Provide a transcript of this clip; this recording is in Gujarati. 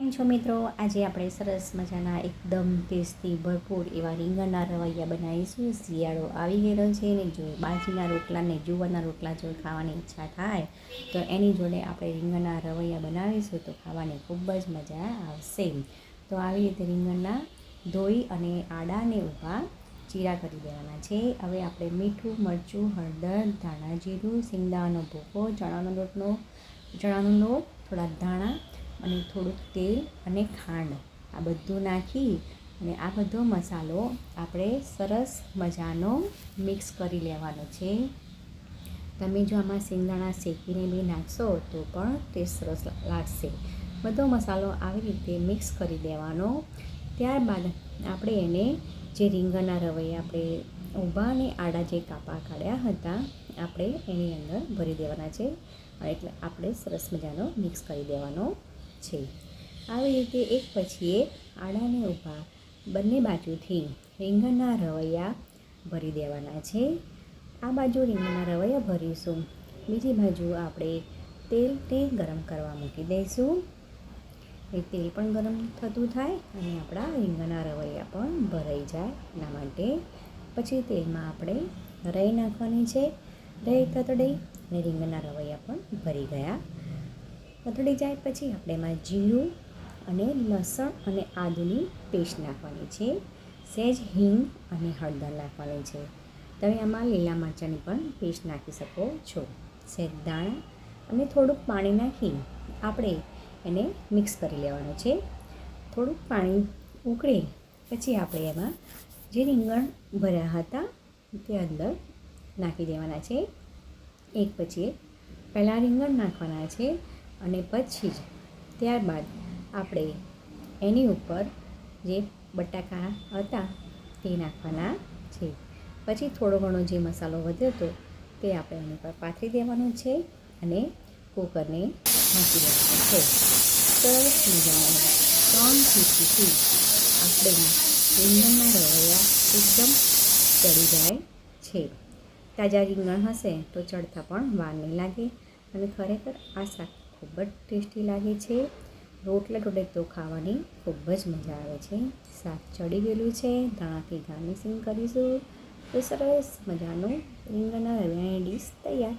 છો મિત્રો? આજે આપણે સરસ મજાના એકદમ ટેસ્ટી ભરપૂર એવા રીંગણના રવૈયા બનાવીશું. શિયાળો આવી ગયેલો છે ને જો બાજરીના રોટલાને જુવારના રોટલા જો ખાવાની ઈચ્છા થાય, તો એની જોડે આપણે રીંગણના રવૈયા બનાવીશું તો ખાવાની ખૂબ જ મજા આવશે. તો આવી રીતે રીંગણના ધોઈ અને આડાને ઊભા ચીરા કરી દેવાના છે. હવે આપણે મીઠું, મરચું, હળદર, ધાણા જીરું, સિંગદાણાનો ભૂકો, ચણાનો લોટનો, ચણાનો લોટ થોડા ધાણા અને થોડુંક તેલ અને ખાંડ આ બધું નાખી અને આ બધો મસાલો આપણે સરસ મજાનો મિક્સ કરી લેવાનો છે. તમે જો આમાં સિંગદાણા શેકીને બી નાખશો તો પણ તે સરસ લાગશે. બધો મસાલો આવી રીતે મિક્સ કરી દેવાનો. ત્યારબાદ આપણે એને જે રીંગણના રવૈયા આપણે ઊભા અને આડા જે કાપા કાઢ્યા હતા, આપણે એની અંદર ભરી દેવાના છે. એટલે આપણે સરસ મજાનો મિક્સ કરી દેવાનો. છે. આવી રીતે એક પછી એક આડાને ઊભા બંને બાજુથી રીંગણના રવૈયા ભરી દેવાના છે. આ બાજુ રીંગણના રવૈયા ભરીશું. બીજી બાજુ આપણે તેલને ગરમ કરવા મૂકી દઈશું. એ તેલ પણ ગરમ થતું થાય અને આપણા રીંગણના રવૈયા પણ ભરાઈ જાય એના માટે. પછી તેલમાં આપણે રાઈ નાખવાની છે. રાઈ તતડી અને રીંગણના રવૈયા પણ ભરી ગયા. તતડી જાય પછી આપણે એમાં જીરું અને લસણ અને આદુની પેસ્ટ નાખવાની છે. સહેજ હિંગ અને હળદર નાખવાની છે. તમે આમાં લીલા મરચાંની પણ પેસ્ટ નાખી શકો છો. સહેજ દાણા અને થોડુંક પાણી નાખી આપણે એને મિક્સ કરી લેવાનું છે. થોડુંક પાણી ઉકળે પછી આપણે એમાં જે રીંગણ ભર્યા હતા તે અંદર નાખી દેવાના છે. એક પછી એક. પહેલાં રીંગણ નાખવાના છે. અને પછી જ ત્યારબાદ આપણે એની ઉપર જે બટાકા હતા તે નાખવાના છે. પછી થોડો ઘણો જે મસાલો વધ્યો હતો તે આપણે એની પર પાથરી દેવાનો છે અને કુકરને ઢાંકી દેવાનું છે. સરસ મજાનું ત્રણ સીટીથી આપણે રીંગણના રવૈયા એકદમ ચડી જાય છે. તાજા રીંગણ હશે તો ચડતા પણ વાર નહીં લાગે અને ખરેખર આ શાક ખૂબ જ ટેસ્ટી લાગે છે. રોટલા જોડે તો ખાવાની ખૂબ જ મજા આવે છે. શાક ચડી ગયેલું છે. ધાણાથી ગાર્નિશિંગ કરીશું. તો સરસ મજાનું રીંગણના રવિયાની ડીશ તૈયાર.